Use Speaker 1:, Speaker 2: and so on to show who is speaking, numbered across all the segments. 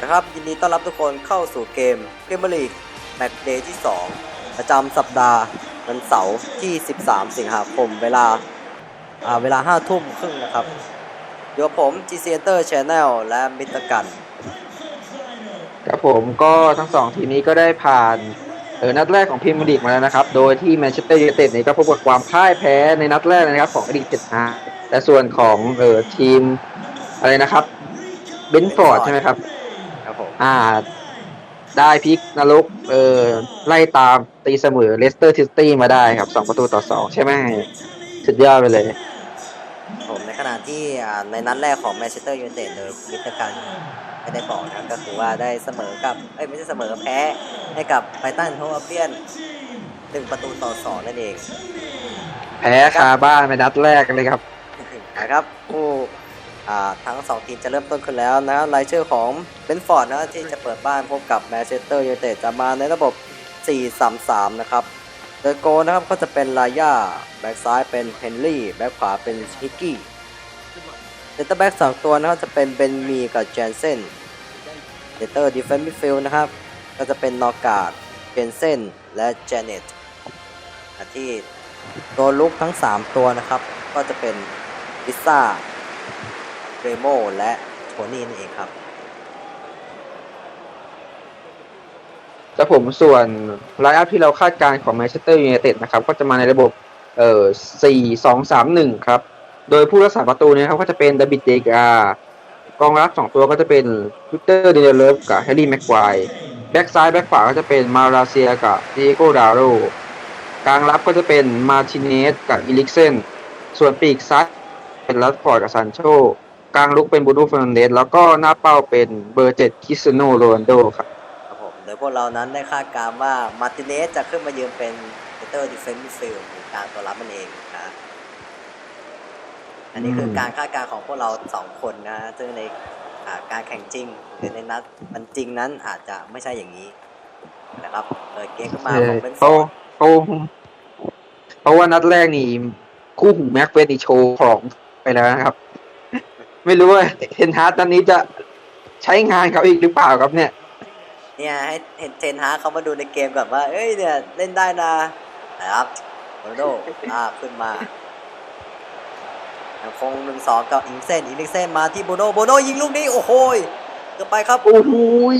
Speaker 1: นะครับยินดีต้อนรับทุกคนเข้าสู่เกมพรีเมียร์ลีกแมตช์เดย์ที่ 2 ประจำสัปดาห์วันเสาร์ที่ 13 สิงหาคมเวลาอ่าเวลา 5 ทุ่มครึ่งนะครับอยู่กับผม GC Enter Channel และมิตรกัน
Speaker 2: ครับผมก็ทั้งสองทีมนี้ก็ได้ผ่านเออนัดแรกของพรีเมียร์ลีกมาแล้วนะครับ โดยที่แมนเชสเตอร์ยูไนเต็ดนี่ก็พบกับความพ่ายแพ้ในนัดแรกนะครับของอดีตเจ็ดนาแต่ส่วนของเออทีมอะไรนะครับเบนฟอร์ดใช่ไหมครับ อ่า ได้พลิกนรกเออไล่ตามตีเสมอเลสเตอร์ซิตี้มาได้ครับสองประตูต่อสองใช่ไหมสุดยอดไปเลย
Speaker 1: ผมในขณะที่อ่าในนัดแรกของแมนเชสเตอร์ยูไนเต็ดโดยมิตรกันไม่ได้บอกนะครับก็คือว่าได้เสมอกับเอ้ยไม่ใช่เสมอแพ้ให้กับไบรตันโฮอัลเบียนหนึ่งประตูต่อสองนั่นเอง
Speaker 2: แพ้คาบ้านไปนัดแรกเลยครับ
Speaker 1: นะครับ ผู้อ่า ทั้งสองทีมจะเริ่มต้นขึ้นแล้วนะครับรายชื่อของเบนฟอร์ดนะที่จะเปิดบ้านพบกับแมนเชสเตอร์ยูไนเต็ดจะมาในระบบ 4-3-3 นะครับโดยโกนะครับก็จะเป็นลาย่าแบ็กซ้ายเป็นเฮนรี่แบ็กขวาเป็นฮิกกี้เซนเตอร์แบ็กสองตัวนะครับจะเป็นเบนมีกับแจนเซนเซนเตอร์ดิฟเฟนซ์มิดฟิลด์นะครับ ก็จะเป็นนอการ์ดเจนเซนและเจเน็ตที่ตัวลุกทั้ง 3 ตัวนะครับ ก็จะเป็นลิซ่า เรโมและโทนี่นั่นเองครับ
Speaker 2: ครับผมส่วนไลน์อัพที่เราคาดการณ์ของแมนเชสเตอร์ยูไนเต็ดนะครับ ก็จะมาในระบบเอ่อสี่สองสามหนึ่งครับ โดยผู้รักษาประตูเนี่ยครับก็จะเป็นดาบิดเดกากองรับสองตัวก็จะเป็นวิกเตอร์เดนเลฟกับแฮร์รี่แม็กควายแบ็กซ้ายแบ็กขวาก็จะเป็นมาราเซียกับเดโกดาโรกลางรับก็จะเป็นมาร์ติเนสกับอิลิกเซนส่วนปีกซ้ายเป็นลัสฟอร์ดกับซันโช กลางลุกเป็นบูดูเฟอร์นันเดสแล้วก็หน้าเป้าเป็นเบอร์เจ็ดคริสเตียโนโรนัลโดครับ
Speaker 1: ครับผมโดยพวกเรานั้นได้คาดการณ์ว่ามาร์ติเนสจะขึ้นมายืนเป็นเซนเตอร์ดิเฟนซ์ฟิลด์หรือการตัวรับมันเองนะอันนี้คือ
Speaker 2: ม
Speaker 1: การคาดการณ์ของพวกเราสองคนนะซึ่งในอ่าการแข่งจริงหรือในนัดมันจริงนั้นอาจจะไม่ใช่อย่างนี้นะครับเปิดเกมขึ้นมาของเป็นฟ
Speaker 2: เขา
Speaker 1: อร์ด
Speaker 2: เขาเพราะว่านัดแรกนี่คู่หูแม็กเฟสนี่โชว์ของไปแล้วนะครับ ไม่รู้ว่าเทนฮาร์ตตอนนี้จะใช้งานเขาอีกหรือเปล่าครับเนี่ย
Speaker 1: เนี่ยให้เห็นเทนฮาร์กเขามาดูในเกมก่อนว่า เอ้ยเนี่ยเล่นได้นะนะครับโรนัลโดอ่าขึ้นมายังคงหนึ่งสองกับอิงเซนอิงเซนมาที่โบโนโบโนยิงลูกนี้โอ้โหยเกือบไปครับ
Speaker 2: โอ้โหย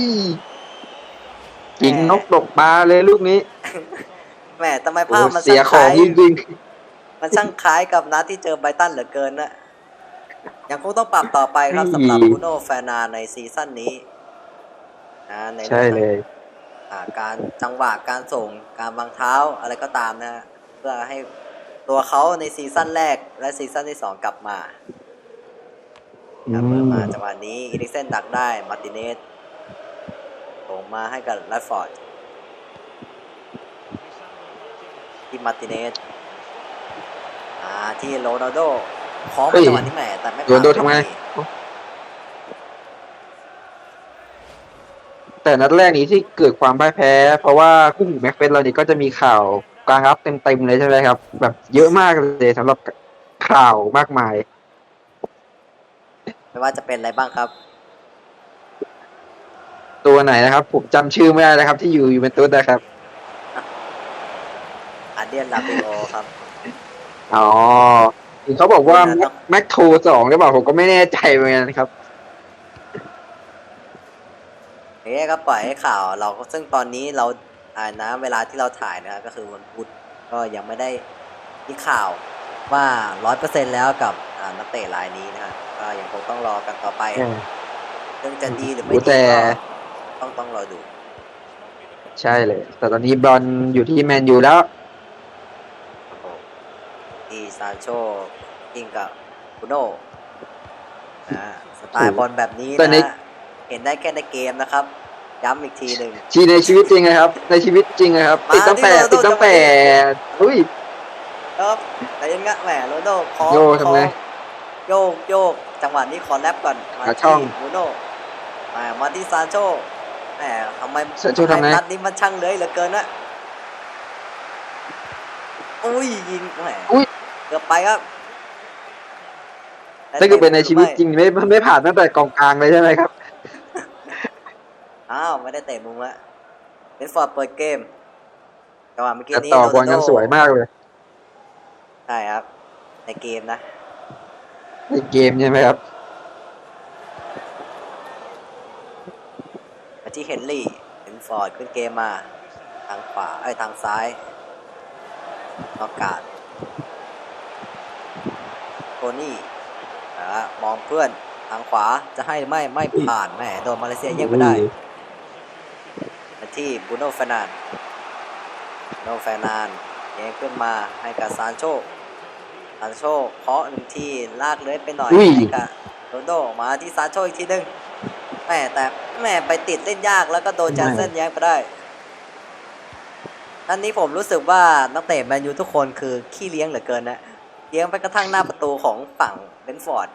Speaker 2: ยิงนกตกปลาเลยลูกนี้
Speaker 1: แหมทำไม
Speaker 2: โอ้
Speaker 1: ภาพมัน
Speaker 2: เสีย
Speaker 1: ช่าง
Speaker 2: ข
Speaker 1: ค
Speaker 2: อง
Speaker 1: ล้าย
Speaker 2: จริง
Speaker 1: มันช่างคล้ายกับนัดที่เจอไบรตันเหลือเกินนะ ยังคงต้องปรับต่อไปครับ
Speaker 2: อืม
Speaker 1: สำหรับบูโนแฟนาในซีซั่นนี้นะใน
Speaker 2: ๆใช่เลย
Speaker 1: อ่าการจังหวะการส่งการวางเท้าอะไรก็ตามนะฮะเพื่อให้ตัวเขาในซีซั่นแรกและซีซั่นที่สองกลับมา
Speaker 2: อื
Speaker 1: ครับเมื่อ
Speaker 2: ม
Speaker 1: มาจังหวะนี้อีริกเซนดักได้มาร์ติเนสส่งมาให้กับแรดฟอร์ดที่มาร์ติเนสอ่าที่โรนัลโด คล้อง
Speaker 2: เฮ้
Speaker 1: ไป
Speaker 2: ย
Speaker 1: จังหวะนี้แหมแต่ไม่
Speaker 2: โรนัลโดทำไง แต่นัดแรกนี้ที่เกิดความพ่ายแพ้ เพราะว่าคู่หูแม็กเฟสเรานี่ก็จะมีข่าวกลางรับเต็มๆเลยใช่ไหมครับ แบบเยอะมากเลยสำหรับข่าวมากมาย
Speaker 1: ไม่ว่าจะเป็นอะไรบ้างครับ
Speaker 2: ตัวไหนนะครับ ผมจำชื่อไม่ได้นะครับ ที่อยู่อยู่เป็นตัวนะครับ
Speaker 1: อาเดียนลาเบโอครับ
Speaker 2: อ๋อ เห็นเขาบอกว่า
Speaker 1: ไม่น่าต้อง
Speaker 2: แม็กโทรสองหรือเปล่าผมก็ไม่แน่ใจเหมือนกันครับ
Speaker 1: เฮ้ยก็ปล่อยให้ข่าว เราซึ่งตอนนี้เราอ่านะเวลาที่เราถ่ายนะครับก็คือวันพุธก็ยังไม่ได้มีข่าวว่าร้อยเปอร์เซ็นแล้วกับอ่านักเตะรายนี้นะฮะก็ยังคงต้องรอกันต่อไปซึ่งจะดีหรือไม่
Speaker 2: โอ้
Speaker 1: ดี
Speaker 2: แต่
Speaker 1: ก็ต้องต้องรอดู
Speaker 2: ใช่เลย แต่ตอนนี้บอลอยู่ที่แมนยูแล้ว
Speaker 1: ครับผมที่ซานโช ยิงกับบุโน่นะสไตล์บอลแบบนี้
Speaker 2: แต่ใน
Speaker 1: นะเห็นได้แค่ในเกมนะครับ ย้ำอีกทีหนึ่ง
Speaker 2: ชีในชีวิตจริงนะครับ ในชีวิตจริงนะครับ
Speaker 1: มา
Speaker 2: ติดตั้งแต่
Speaker 1: ที่โรนัลโด
Speaker 2: ติดตั้งแต่อุ้ย
Speaker 1: ครับแต่ยังงะแหมโรนัลโดขอ
Speaker 2: โยกทำไง
Speaker 1: ขอโยกโยกจังหวะนี้ขอแรปก่อนมา
Speaker 2: หาช่อง
Speaker 1: ที่บูโน่มามาที่ซานโชแหมทำไม
Speaker 2: ซานโชทำไง
Speaker 1: นัดนี้มันช่างเลยเหลือเกินนะอุ้ยยิงแหม
Speaker 2: อุ้ย
Speaker 1: เกือบไปครับ
Speaker 2: ถ้าเกิดเป็นในชีวิตจริงไม่ไม่ผ่านตั้งแต่กองกลางเลยใช่ไหมครับ
Speaker 1: อ้าว ไม่ได้เตะมุมละเบนฟอร์ดเปิดเกมจังหวะเมื่อกี้
Speaker 2: แต่
Speaker 1: นี้
Speaker 2: ต่อบอลกันสวยมากเลย
Speaker 1: ใช่ครับ ในเกมนะ
Speaker 2: ในเกมใช่ไหมครับ
Speaker 1: มาที่เฮนรี่เบนฟอร์ดขึ้นเกมมา ทางขวาไอ้ยทางซ้ายนอกการดโทนี่อ่า มองเพื่อนทางขวาจะให้หรือไม่ไม่ผ่านแหม่โดนมาเลเซียแย่งไปได้มาที่บูโน่เฟร์นานด์บูโน่เฟร์นานด์แย่งขึ้นมาให้กับซานโชซานโชเคาะหนึ่งทีลากเลื้อยไปหน่อย
Speaker 2: อุ้ย
Speaker 1: ให้กับโรนลโดมาที่ซานโชอีกทีหนึ่งแหม่แต่แหม่ไปติดเล่นยากแล้วก็โดนจานเส้นแย่งไปได้อันนี้ผมรู้สึกว่านักเตะแมนยูทุกคนคือขี้เลี้ยงเหลือเกินนะ เลี้ยงไปกระทั่งหน้าประตูของฝั่งเบนฟอร์ด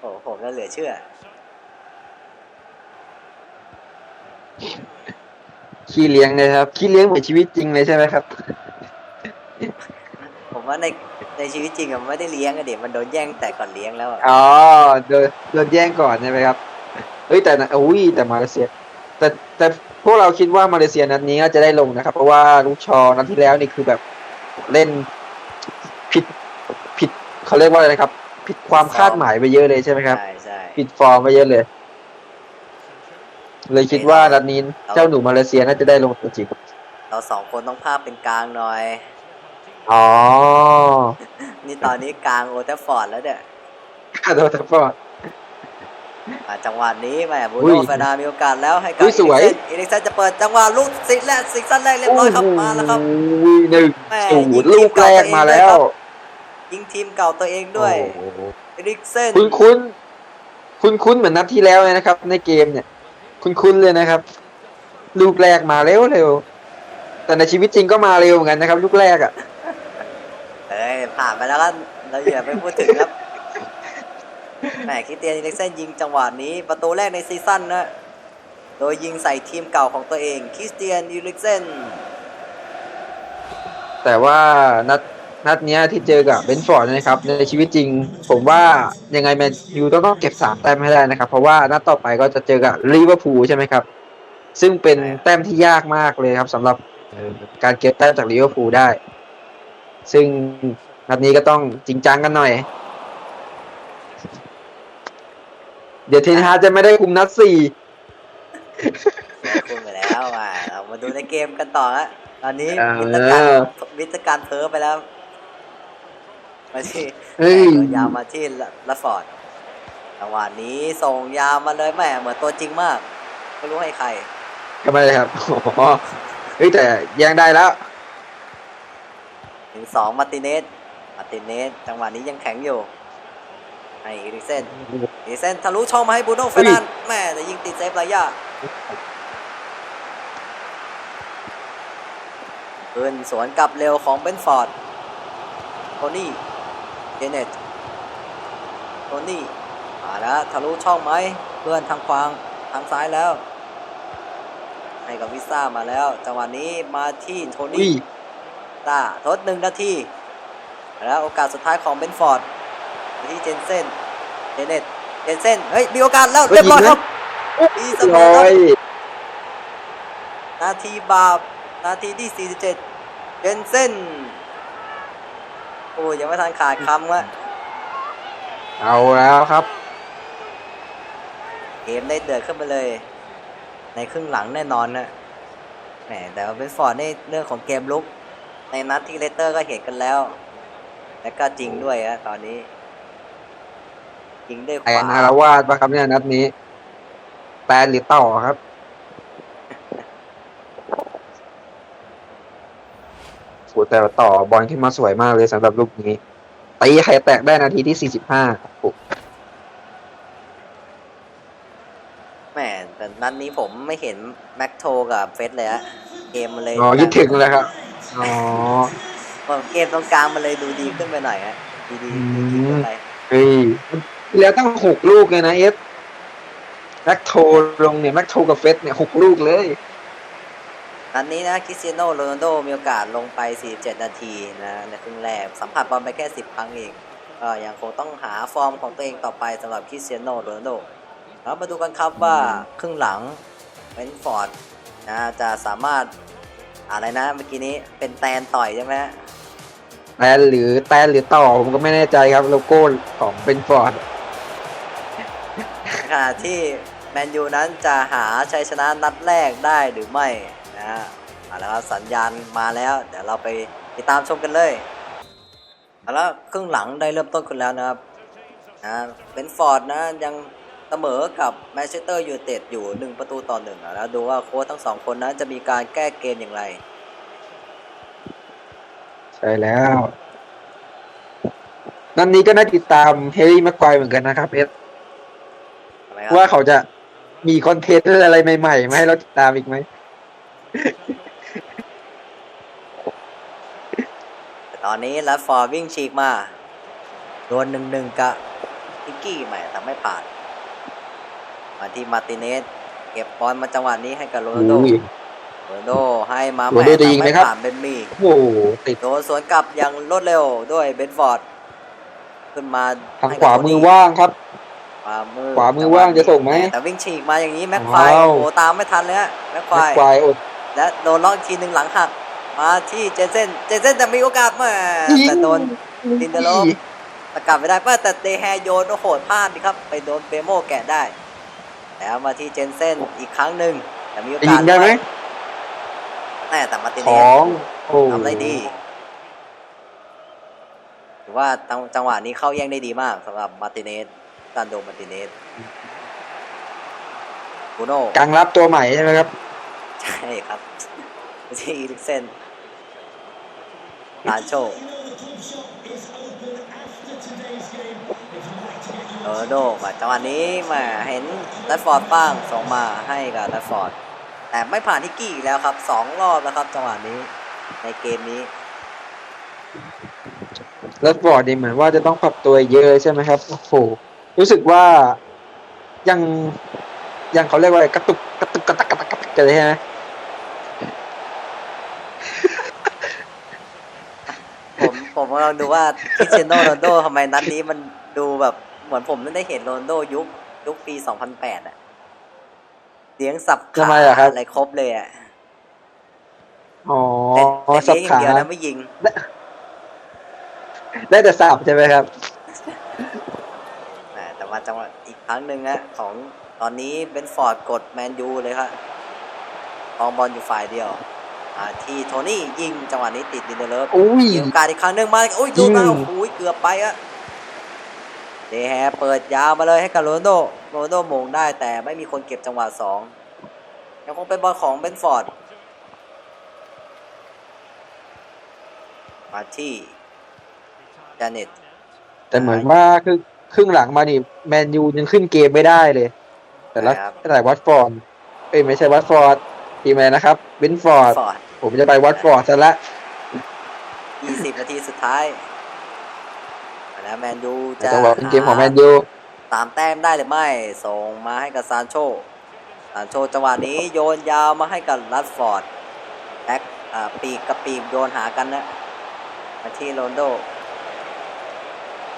Speaker 1: โอ้โหผมก็เหลือเชื่อ
Speaker 2: ขี้เลี้ยงเลยครับ ขี้เลี้ยงเหมือนชีวิตจริงเลยใช่ไหมครับ
Speaker 1: ผมว่าในในชีวิตจริงอะมันไม่ได้เลี้ยงอะเด็กมันโดนแย่งแต่ก่อนเลี้ยงแล้วอะ
Speaker 2: อ๋อโดนโดนแย่งก่อนใช่ไหมครับ เฮ้ยแต่นะอุ้ยแต่มาเลเซีย แต่แต่พวกเราคิดว่ามาเลเซียนัดนี้จะได้ลงนะครับ เพราะว่าลูกชอนัดที่แล้วนี่คือแบบเล่นผิดผิด เขาเรียกว่าอะไรนะครับ ผิดความคาดหมายไปเยอะเลยใช่ไหมครับ
Speaker 1: ใช่ใช่
Speaker 2: ผิดฟอร์มไปเยอะเลย เลยคิดว่านัดนี้เจ้าหนูมาเลเซียน่าจะได้ลงตัวจริง
Speaker 1: เราสองคนต้องภาพเป็นกลางหน่อย
Speaker 2: อ๋อ
Speaker 1: นี่ตอนนี้กลางโอเทฟฟอร์ดแล้วเนี่ย
Speaker 2: โดนทัฟฟอร์ด
Speaker 1: อะจังหวะนี้แหม่บู
Speaker 2: อุ้
Speaker 1: โน่
Speaker 2: ย
Speaker 1: เฟร์นามีโอกาสแล้วให้กับ
Speaker 2: อุ้ยสวย
Speaker 1: อีริกเซนจะเปิดจังหวะลูกซิแรกซิกซันแรกเรียบร้อยครับมาแล้วครับ
Speaker 2: โอ้ยหนึ่ง
Speaker 1: แม่
Speaker 2: ศู
Speaker 1: ยิ
Speaker 2: น
Speaker 1: ง
Speaker 2: ย์ลูกแรกมาแล้ว
Speaker 1: ยิงทีมเก่าตัวเองด้วย
Speaker 2: โอ้โห
Speaker 1: อีริกเซน
Speaker 2: คุณคุ้นคุณคุ้นเหมือนนัดที่แล้วเลยนะครับ ในเกมเนี่ย คุณคุ้นเลยนะครับ ลูกแรกมาเร็วเร็วแต่ในชีวิตจริงก็มาเร็วเหมือนกันนะครับ ลูกแรกอะ
Speaker 1: เอ้ยผ่านไปแล้วกันเราอย่าไปพูดถึงครับแหมคริสเตียนอีริกเซนยิงจังหวะนี้ ประตูแรกในซีซั่นนะโดยยิงใส่ทีมเก่าของตัวเองคริสเตียนอีริกเซน
Speaker 2: แต่ว่านัด นัดเนี้ยที่เจอกับเบนฟอร์ดนะครับ ในชีวิตจริง ผมว่ายังไงแมนยูต้องต้องเก็บสามแต้มให้ได้นะครับ เพราะว่านัดต่อไปก็จะเจอกับลิเวอร์พูลใช่ไหมครับ ซึ่งเป็นแต้มที่ยากมากเลยครับสำหรับเอ่อการเก็บแต้มจากลิเวอร์พูลได้ ซึ่งนัดนี้ก็ต้องจริงจังกันหน่อย เดี๋ยวเทนฮาร์กจะไม่ได้คุมนัดสี่
Speaker 1: คุมไปแล้วอะเรามาดูในเกมกันต่อฮะตอนนี้
Speaker 2: เออ
Speaker 1: วิทยการวิทยการเพ้อไปแล้ว มาที่
Speaker 2: เฮ้ย
Speaker 1: โดนยาวมาที่ละฟอร์ดจังหวะนี้ส่งยาวมาเลยแม่เหมือนตัวจริงมาก ไม่รู้ให้ใคร
Speaker 2: ทำไมเลยครับอ๋อเฮ้ยแต่แย่งได้แล้ว
Speaker 1: ถึงสองมาร์ติเนสมาร์ติเนสจังหวะนี้ยังแข็งอยู่ให้อีริกเซนอีริกเซนทะลุช่องมาให้บูโน่เฟร์นันด์แม่แต่ยิงติดเซฟระยะขึ้นสวนกลับเร็วของเบนฟอร์ดโทนี่ เจเนตโทนี่มาแล้วทะลุช่องไหมเพื่อนทางขวางทางซ้ายแล้ว ให้กับวิซ่ามาแล้วจังหวะนี้มาที่โท
Speaker 2: อุ้
Speaker 1: นี่
Speaker 2: ย
Speaker 1: ตาทดหนึ่งนาทีแล้วโอกาสสุดท้ายของเบนฟอร์ดไปที่เจนเซนเจเนตเจนเซนเฮ้ยมีโอกาสแล้วเรียบร้อยครับดีเสมอ
Speaker 2: ร้
Speaker 1: ค
Speaker 2: อ
Speaker 1: รับ
Speaker 2: ย
Speaker 1: นาทีบาปนาทีที่ 47เจนเซน โอ้ยยังไม่ทันขาดคำวะ
Speaker 2: เอาแล้วครับ
Speaker 1: เกมได้เดือดขึ้นไปเลย ในครึ่งหลังแน่นอนนะแหมแต่ว่าเบนฟอร์ดในเรื่องของเกมลุก ในนัดที่เลสเตอร์ก็เห็นกันแล้ว และก็จริงด้วยฮะตอนนี้ยิงด้วยข
Speaker 2: แอน
Speaker 1: วา
Speaker 2: อารวาสปะครับเนี่ยนัดนี้แปนหรือต่อครับ โหแต่ต่อบอลขึ้นมาสวยมากเลยสำหรับลูกนี้ตีไข่แตกได้นาทีที่ 45โอ้
Speaker 1: แหมแต่นัดนี้ผมไม่เห็นแม็กโทกับเฟสเลยฮะเกมมันเลย
Speaker 2: อ๋อคิดถึงเลยครับอ๋อ
Speaker 1: ผมเกมตรงกลางมันเลยดูดีขึ้นไปหน่อยฮะดีดี
Speaker 2: อืม
Speaker 1: ดีขึ้นไป
Speaker 2: เฮ้ยแล้วตั้งหกลูกเลยนะเอฟแม็กโทลงเนี่ยแม็กโทกับเฟสเนี่ยหกลูกเลย
Speaker 1: นัดนี้นะคริสเตียโนโรนัลโดมีโอกาสลงไป 47 นาทีนะในครึ่งแรกสัมผัสบอลไปแค่ 10 ครั้งเองก็ยังคงต้องหาฟอร์มของตัวเองต่อไปสำหรับคริสเตียโนโรนัลโดแล้วมาดูกันครับว่าครึ่งหลังเบนฟอร์ดนะจะสามารถอะไรนะเมื่อกี้นี้เป็นแตนต่อยใช่ไหมฮะ
Speaker 2: แตนหรือแตนหรือต่อผมก็ไม่แน่ใจครับโลโก้ของเป็นฟอร์ด
Speaker 1: ขณะที่แมนยูนั้นจะหาชัยชนะนัดแรกได้หรือไม่ นะฮะเอาละครับสัญญาณมาแล้ว เดี๋ยวเราไปติดตามชมกันเลยเอาละครึ่งหลังได้เริ่มต้นขึ้นแล้วนะครับนะเบนฟอร์ดนะยังเสมอกับแมนเชสเตอร์ยูไนเต็ดอยู่ 1 ประตูต่อหนึ่งอะแล้วดูว่าโค้ชทั้งสองคนนั้นจะมีการแก้เกมอย่างไร
Speaker 2: ใช่แล้วนันนี้ก็น่าติดตามเฮรี่แม็กควายเหมือนกันนะครับเอส
Speaker 1: ทำไมครับ
Speaker 2: ว่าเขาจะมีคอนเทนต์อะไรใหม่ๆมาให้เราติดตามอีกไหม
Speaker 1: แต่ตอนนี้แรดฟอร์ดวิ่งฉีกมา โดนหนึ่งหนึ่งกับทิกกี้ใหม่แต่ไม่ผ่าน มาที่มาร์ติเนสเก็บบอลมาจังหวะนี้ให้กับโรนัลโด
Speaker 2: อุ้ย
Speaker 1: โรนัลโดให้มา
Speaker 2: โรนัลโดจะยิงไหมครับ
Speaker 1: ผ่านเบนมี
Speaker 2: โอ้โหติด
Speaker 1: โดนสวนกลับอย่างรวดเร็วด้วยเบนฟอร์ด ขึ้นมา
Speaker 2: ทาง
Speaker 1: ให้
Speaker 2: ขวา
Speaker 1: กับโท
Speaker 2: มื
Speaker 1: นี่
Speaker 2: อว่างครับ
Speaker 1: ขวามือ
Speaker 2: ขวามือว่างจะส่งไหม
Speaker 1: แต่วิ่งฉีกมาอย่างนี้แม็กควาย
Speaker 2: ว้าว
Speaker 1: โอ้โหตามไม่ทันเลยฮะแม็กควา
Speaker 2: แม็ก
Speaker 1: ย
Speaker 2: ควายอด
Speaker 1: และโดนล็อกอีกทีหนึ่งหลังหัก มาที่เจนเซนเจนเซนจะมีโอกาสมาแต่โดนลินเดโลฟสกัดไม่ได้เป้าแต่เดแฮโยนโอ้โหพลาดดิครับ ไปโดนเปโมแกะได้ แล้วมาที่เจนเซนอีกครั้งหนึ่งแต่มีโอ
Speaker 2: จะ
Speaker 1: กา
Speaker 2: ยิ
Speaker 1: ส
Speaker 2: งได้ไหม
Speaker 1: แน่แต่มาร์ติ
Speaker 2: ข
Speaker 1: เน
Speaker 2: อ
Speaker 1: ส
Speaker 2: งโอ้
Speaker 1: ทำได้ดีถือว่าจังจังหวะนี้เข้าแย่งได้ดีมากสำหรับมาร์ติเนสการโดมาร์ติเนสบูโน่
Speaker 2: กลางรับตัวใหม่ใช่ไหมครับ
Speaker 1: ใช่ครับไม่ใช่อีลิกเซนลานโชโรโดมาจังหวะนี้มาเห็นแรดฟอร์ดป้างส่งมาให้กับแรดฟอร์ดแต่ไม่ผ่านทิกกี้อีกแล้วครับสองรอบแล้วครับจังหวะนี้ในเกมนี้
Speaker 2: แล้วบอร์ดนี่เหมือนว่าจะต้องปรับตัวเยอะใช่ไหมครับโอ้โหรู้สึกว่ายังยังเขาเรียกว่าอะไรกระตุกกระตุกกระตักกระตักกระตักกันเลยใช่ไหม
Speaker 1: ผมผมกำลังดูว่าคริสเตียโนโรนลโดทำไมนัดนี้มันดูแบบเหมือนผมไม่ได้เห็นโรนลโดยุคยุคปี 2008อะเลี้ยงสับขา
Speaker 2: ทำไมอะครับ
Speaker 1: อะไรครบเลยอะ
Speaker 2: อ๋อ
Speaker 1: แต่แต่
Speaker 2: สับ
Speaker 1: เลี้ยงอย่าง
Speaker 2: ขา
Speaker 1: เดียวนะไม่ยิง
Speaker 2: ได้แต่สับใช่ไหมครับ
Speaker 1: อ่าแต่ว่าจังหวะอีกครั้งหนึ่งอะของตอนนี้เบนฟอร์ดกดแมนยูเลยครับครองบอลอยู่ฝ่ายเดียว อ่าที่โทนี่ยิงจังหวะนี้ติดดินเดเลฟ
Speaker 2: อุ้ย
Speaker 1: มีโอกาสอีกครั้งหนึ่งมาโอ้ยดูมา
Speaker 2: ยิง
Speaker 1: โอ้โหเกือบไปอะเดแฮเปิดยาวมาเลยให้กับโรนลโดโรนลโดโมงได้แต่ไม่มีคนเก็บจังหวะสองยังคงเป็นบอลของเบนฟอร์ดมาที่จาเน็ต
Speaker 2: แต่เหมือนว่าครึ่งครึ่งหลังมานี่แมนยูยังขึ้นเกมไม่ได้เลย แต่ละ
Speaker 1: ครับ
Speaker 2: แต่วัตฟอร์ดเอ้ยไม่ใช่วัตฟอร์ด ทีมอะไรนะครับเบนฟอร์ด
Speaker 1: ฟอร์ด
Speaker 2: ผมจะไปวัตฟอร์ดซะละ
Speaker 1: 20 นาทีสุดท้ายแล้วแมนยูจะ
Speaker 2: จังหวะเป็นเกมของแมนยู
Speaker 1: ตามแต้มได้หรือไม่ ส่งมาให้กับซานโชซานโชจังหวะนี้โยนยาวมาให้กับรัดฟอร์ดแบ็กอ่าปีกกับปีกโยนหากันนะมาที่โรนลโด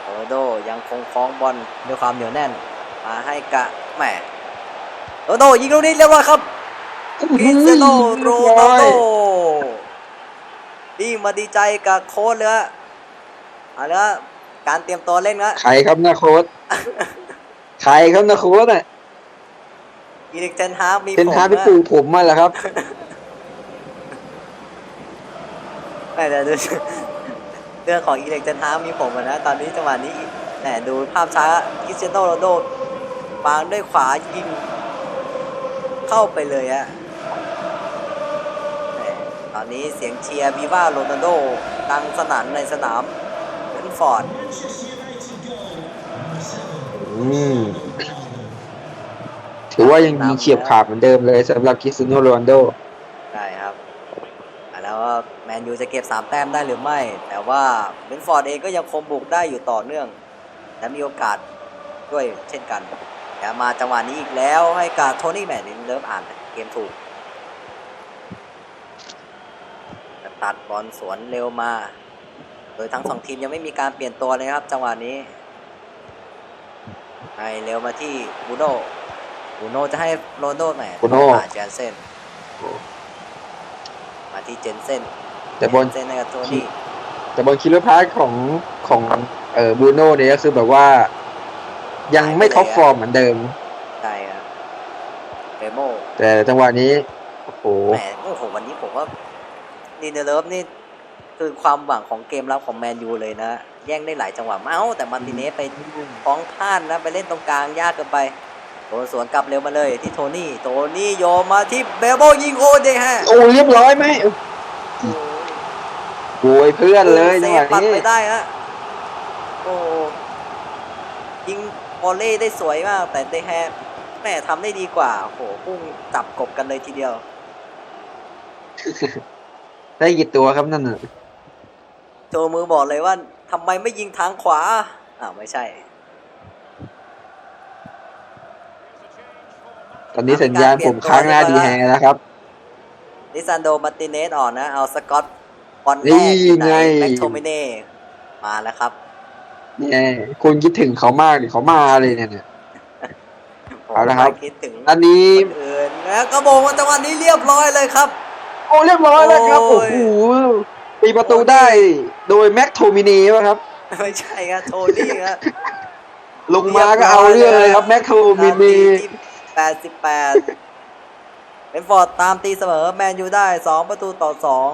Speaker 1: โรนลโดยังคงคล้องบอลด้วยความเหนียวแน่น มาให้กะแหมโรนลโดยิงลูกนี้เรียบร้อยครับ คริสเตียโนโรนัลโดนี่มาดีใจกับโค้ชเลยฮะเอาละการเตรียมตัวเล่นนะ
Speaker 2: ใครครับหน้าโค้ดใครครับหน้าโค้ดอะ
Speaker 1: อีริกเทนฮากมี
Speaker 2: เป็น
Speaker 1: ผม
Speaker 2: ท้าไป
Speaker 1: นะ
Speaker 2: ปลูกผมมาแล้วครับ
Speaker 1: ไม่แต่ดูเรื่องของอีริกเทนฮากมีผมอะนะตอนนี้จังหวะนี้แหมดูภาพช้าคริสเตียโนโรนัลโดวางด้วยขวายิงเข้าไปเลยอะ แหมตอนนี้เสียงเชียร์วีว่าโรนัลโดดังสนั่นในสนามเบนฟอร์ด
Speaker 2: อืมถือว่ายังมีเฉียบขาดเหมือนเดิมเลยสำหรับคริสเตียโนโรนัลโด
Speaker 1: ได้ครับอะแล้วว่าแมนยูจะเก็บ 3 แต้มได้หรือไม่ แต่ว่าเบนฟอร์ดเองก็ยังคงบุกได้อยู่ต่อเนื่อง และมีโอกาสด้วยเช่นกัน แต่มาจังหวะนี้อีกแล้วให้กับโทนี่แมนนิเลิฟอ่านเกมถูก ตัดบอลสวนเร็วมา โดยทั้งสองทีมยังไม่มีการเปลี่ยนตัวเลยครับ จังหวะนี้ ให้เร็วมาที่บูโดบูโนจะให้โรนลโดไหน
Speaker 2: บูโน่
Speaker 1: ผ่านเจนเซนมาที่เจนเซน
Speaker 2: แต่บน
Speaker 1: เจนเซนให้กับโทนี่
Speaker 2: แต่บนคิลเลอร์พาร์ทของของเอ่อบูโน่เนี่ยก็คือแบบว่า ยังไม่ท็อปฟอร์มเหมือนเดิม
Speaker 1: ใช่ครับเบโม
Speaker 2: แต่จังหวะนี้โอ้โห
Speaker 1: แหมโอ้โหวันนี้ผมว่า นีเนเลิฟนี่คือความหวังของเกมรับของแมนยูเลยนะ แย่งได้หลายจังหวะเมาแต่มาร์ติเนสไปฟ้องพลาดนะ ไปเล่นตรงกลางยากเกินไปโดนสวนกลับเร็วมาเลยที่โทนี่ โทนี่โยนมาที่เบโบยิงโอเดฮะ
Speaker 2: โอ้เรียบร้อยไหมโอ้ยเพื่อนเลยจังหวะ
Speaker 1: ปัด
Speaker 2: นี้
Speaker 1: ไปได้ฮะโอ้ยิงวอลเล่ได้สวยมาก แต่เดแฮแม่ทำได้ดีกว่าโอ้โหพุ่งจับกบกันเลยทีเดียว
Speaker 2: ได้กี่ตัวครับนั่นน่ะ
Speaker 1: โจมือบอกเลยว่าทำไมไม่ยิงทางขวาอ้าวไม่ใช่
Speaker 2: ตอนนี้สัญญาณผมค้างหน้าดีแฮนะครับ
Speaker 1: ลิซันโดมาร์ติเนสออกนะ เอาสกอตบอลแร
Speaker 2: นี่
Speaker 1: กที่ไหน
Speaker 2: ไง
Speaker 1: แม็กโทมิเน่มาแล้วครับ
Speaker 2: เนี่ยคุณคิดถึงเขามากดิเขามาเลยเนี่ยเนี่ย
Speaker 1: ผม
Speaker 2: เอาละครับ
Speaker 1: ไม่คิดถึง
Speaker 2: อันนี้
Speaker 1: คนอื่นแล้วก็บอกว่าจังหวะนี้เรียบร้อยเลยครับ
Speaker 2: โอ้ เรียบร้อยแล้วครับ
Speaker 1: โอ้
Speaker 2: โอ้
Speaker 1: ย
Speaker 2: โหปีประตูได้โดยแม็กโทมินีวะครับ
Speaker 1: ไม่ใช่ครับโทนี่ครับ
Speaker 2: ลงมาก็เอาเรื่องเลยครับแม็กโทมินี
Speaker 1: ที่แปดสิบแปดเป็นฟอร์ดตามตีเสมอแมนยูได้สองประตูต่อสอง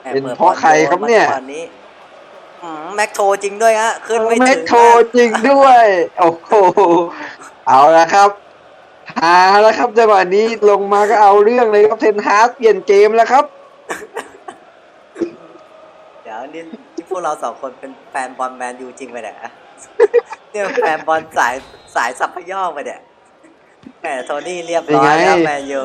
Speaker 1: แหม่
Speaker 2: เป็น
Speaker 1: ปิด
Speaker 2: เพราะใครครับเนี่ย
Speaker 1: บอลมาจังหวะนี้อืมแม็กโทจริงด้วยฮะขึ้นไม่
Speaker 2: แม็
Speaker 1: ถึ
Speaker 2: ก
Speaker 1: ง
Speaker 2: โทจริงด้วย โอ้โหเอาละครับ หาแล้วครับจังหวะนี้ลงมาก็เอาเรื่องเลยครับเทนฮาร์ดเปลี่ยนเกมแล้วครับ
Speaker 1: เดี๋ยวนี่ที่พวกเราสองคนเป็นแฟนบอลแมนยูจริงไปเนี่ยเนี่ยแฟนบอลสายสายสัพพยอกไปเนี่ยแหมโทนี่เรียบร้อย
Speaker 2: เป็นไง
Speaker 1: แล้วแมนยู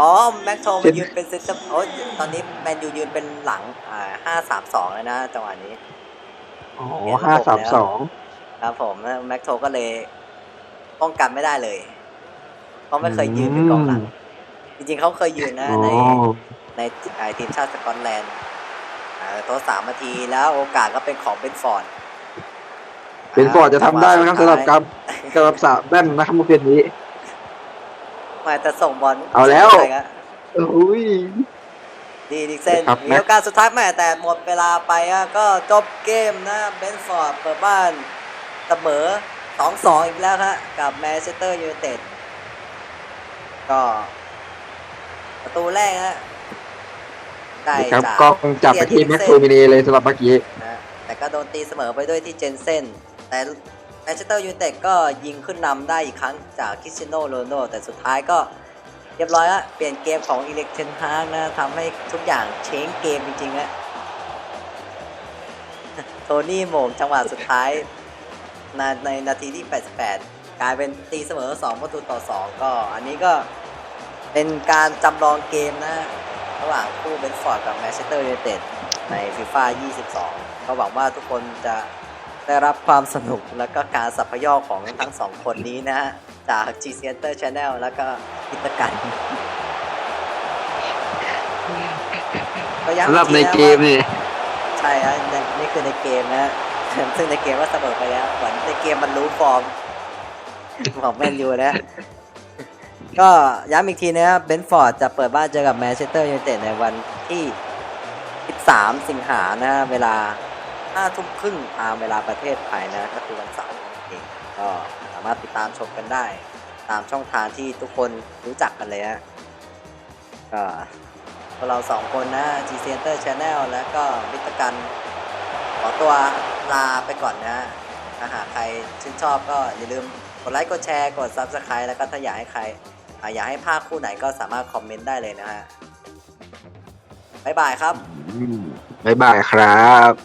Speaker 1: อ๋อแม็กโทมายืนเป็นเซนเตอร์โอ้ยตอนนี้แมนยูยืนเป็นหลังอ่าห้าสามสองแล้วนะจังหวะนี้
Speaker 2: อ๋อห้าสามสอง
Speaker 1: ครับผมแม็กโทก็เลย ป้องกันไม่ได้เลยเพราะไม่เคยยืนเป็นกองหลังจริงๆเขาเคยยืนนะ
Speaker 2: อ๋อ
Speaker 1: ในในไอทีมชาติสกอตแลนด์อ่าตัวสามนาทีแล้วโอกาสก็เป็นของเบนฟอร์ด
Speaker 2: เป็นฟอร์ดจะทำได้ไหมครับสำหรับการสำหรับสามแต้มนะครับเมื่อคืนนี้
Speaker 1: มาแต่ส่งบอล
Speaker 2: เอาแล้ว
Speaker 1: ใช่ครับ
Speaker 2: โอ้ย
Speaker 1: ดีดิกเส้น
Speaker 2: ครับ
Speaker 1: มี
Speaker 2: แม็ก
Speaker 1: โอกาสสุดท้ายแม่แต่หมดเวลาไปอะก็จบเกมนะเบนฟอร์ดเปิดบ้านเสมอ สองสองอีกแล้วฮะกับแมนเชสเตอร์ยูไนเต็ดก็ประตูแรกฮะได้
Speaker 2: ครับ
Speaker 1: จาก
Speaker 2: ก็คงจับไปที่แม็กโทมินีเลยสำหรับเมื่อกี้
Speaker 1: นะแต่ก็โดนตีเสมอไปด้วยที่เจนเซนแต่แมนเชสเตอร์ยูไนเต็ดก็ยิงขึ้นนำได้อีกครั้งจากคริสเตียโนโรนัลโดแต่สุดท้ายก็เรียบร้อยละเปลี่ยนเกมของอิเล็กเทนฮากนะทำให้ทุกอย่างเชงเกมจริงๆอะโทนี่โหมงจังหวะสุดท้าย ในในนาทีที่ 88 กลายเป็นตีเสมอ 2 ประตูต่อ 2 ก็อันนี้ก็เป็นการจำลองเกมนะระหว่างคู่เบนฟอร์ดกับแมนเชสเตอร์ยูไนเต็ดในฟีฟ่า22 ก็หวังว่าทุกคนจะได้รับความสนุกและก็การสัพยอกของทั้งสองคนนี้นะฮะ จาก G Center Channel แล้วก็พิตกันก็ย้ำอีก
Speaker 2: สำหรับใน
Speaker 1: ทีะ
Speaker 2: เกม
Speaker 1: ว่า
Speaker 2: นี่
Speaker 1: ใช่ฮะในนี่คือในเกมนะ ซึ่งในเกมก็เสมอไปแล้วเหมือนในเกมมันรู้ฟอร์มของแมนยูนะ ก็ย้ำอีกทีนะครับเบนฟอร์ดจะเปิดบ้านเจอกับแมนเชสเตอร์ยูไนเต็ดในวันที่ 13 สิงหานะเวลา5ทุ่มครึ่งตามเวลาประเทศไทยนะก็คือวันเสาร์นเองก็สามารถติดตามชมกันได้ ตามช่องทางที่ทุกคนรู้จักกันเลยฮะก็พวกเราสองคนนะ G Center Channel แล้วก็มิตรกันขอตัว ลาไปก่อนนะถ้าหากใครชื่นชอบก็อย่าลืมกดไลค์กดแชร์กด Subscribe แล้วก็ถ้าอยากให้ใครอยากให้ภาคคู่ไหนก็สามารถคอมเมนต์ได้เลยนะฮะบ๊ายบายครับ
Speaker 2: บ๊ายบายครับ